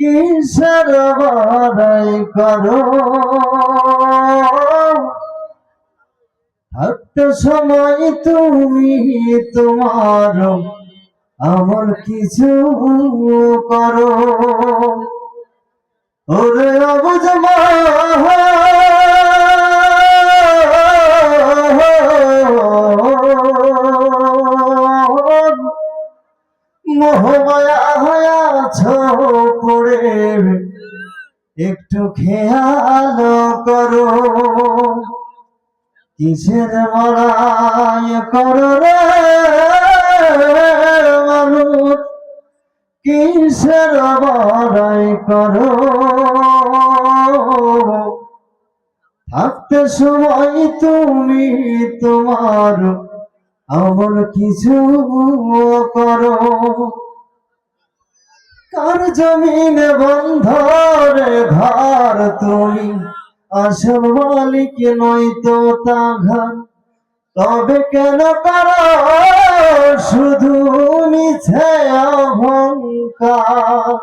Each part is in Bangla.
কিসের বাড়াই করো? সময় তুমি তোমার আমার কিছু করো। ওরে অবুঝ মোহমায়া হয়াছ পড়ে। একটু খেয়াল করো। কিসের মারায় করো রে মানুষ? কিসের মারায় করো? থাকতে সময় তুমি তোমার আমার কিছু করো। কার জমিন বন্ধরে ঘর তুমি? আসল মালিক নয় তো তা ঘর তবে কেন করো? শুধু মিছে অহংকার।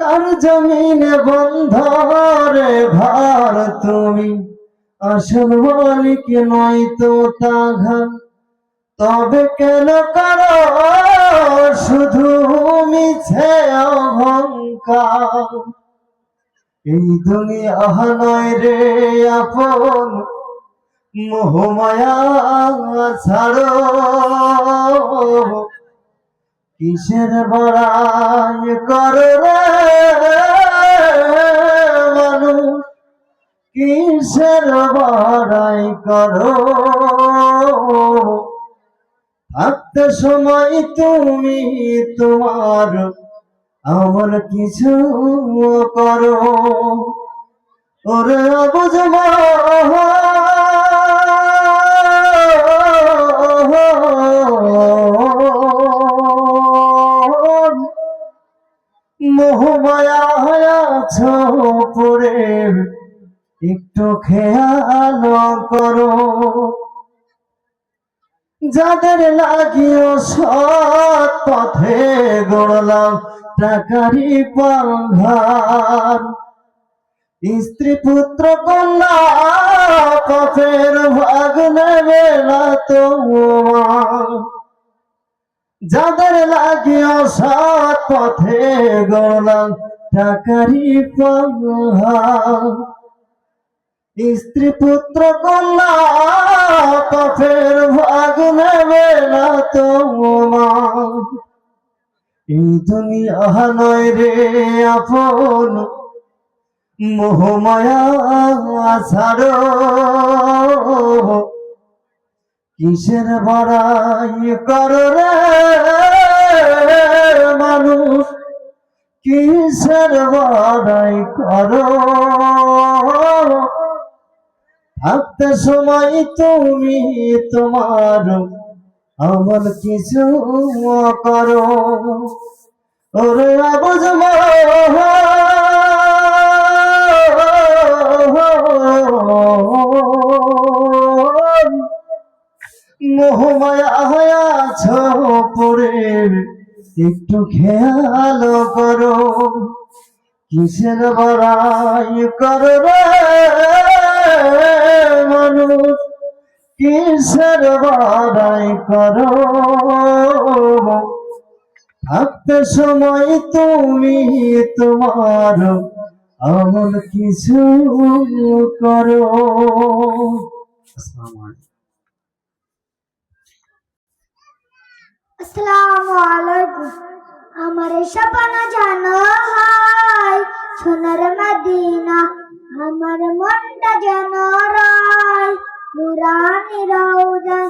কার জমিন বন্ধরে ঘর তুমি? আসল মালিক নয় তো তা ঘর তবে কেন করো শুধু মিছে অহংকার? এই দুনিয়া নয় রে আপন, মোহমায়া ছাড়ো। কিসের বড়াই করো কিসের বড়াই করো? থাকতে সময় তুমি তোমার আমার কিছু করো। ওরে বুঝ মোহমায়া হয়াছ পড়ে একটু খেয়াল করো। যাদের লাগিও সৎ পথে গড়লাম টাকারি পাঙ্ঘার স্ত্রী পুত্র কন্যা পথের ভাগ নেবে না যাদের লাগিও সৎ পথে গড়লাম টাকারি পাঙ্ঘার স্ত্রী পুত্র কন্যা পথের ভাগ নেবে না তোমার। এই দুনিয়া নয় রে আপন, মোহমায়া ছাড়ো। কিসের বড়াই করো রে মানুষ? কিসের বড়াই করো? থাকতে সময় তুমি তোমার আমার কিছু করো। ওরে মোহমায়া হয়াছ পড়ে একটু খেয়াল করো। কিসের বড়াই করো রে মানুষ, কিসের বড়াই করো? থাকতে সময় তুমি তোমার এমন কিছু করো। আমার স্বপ্ন জানো হয়, সোনার আমার মনটা যেন রায়। নুরানি রওজা,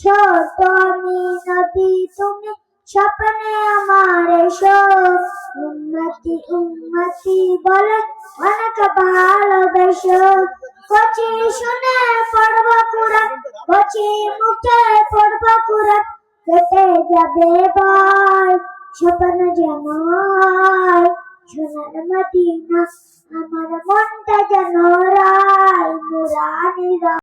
ছোট মিনতি, তুমি স্বপ্নে আমার উন্নতি উন্নতি বলে অনেক ভালোবেসো। কচি শুনে পড়ব কুরান কচি মুখে পড়ব কুরান কেটে যাবে বল, স্বপ্ন যেন সোনার মদিনা আমার মনটা যেন রায় নুরানি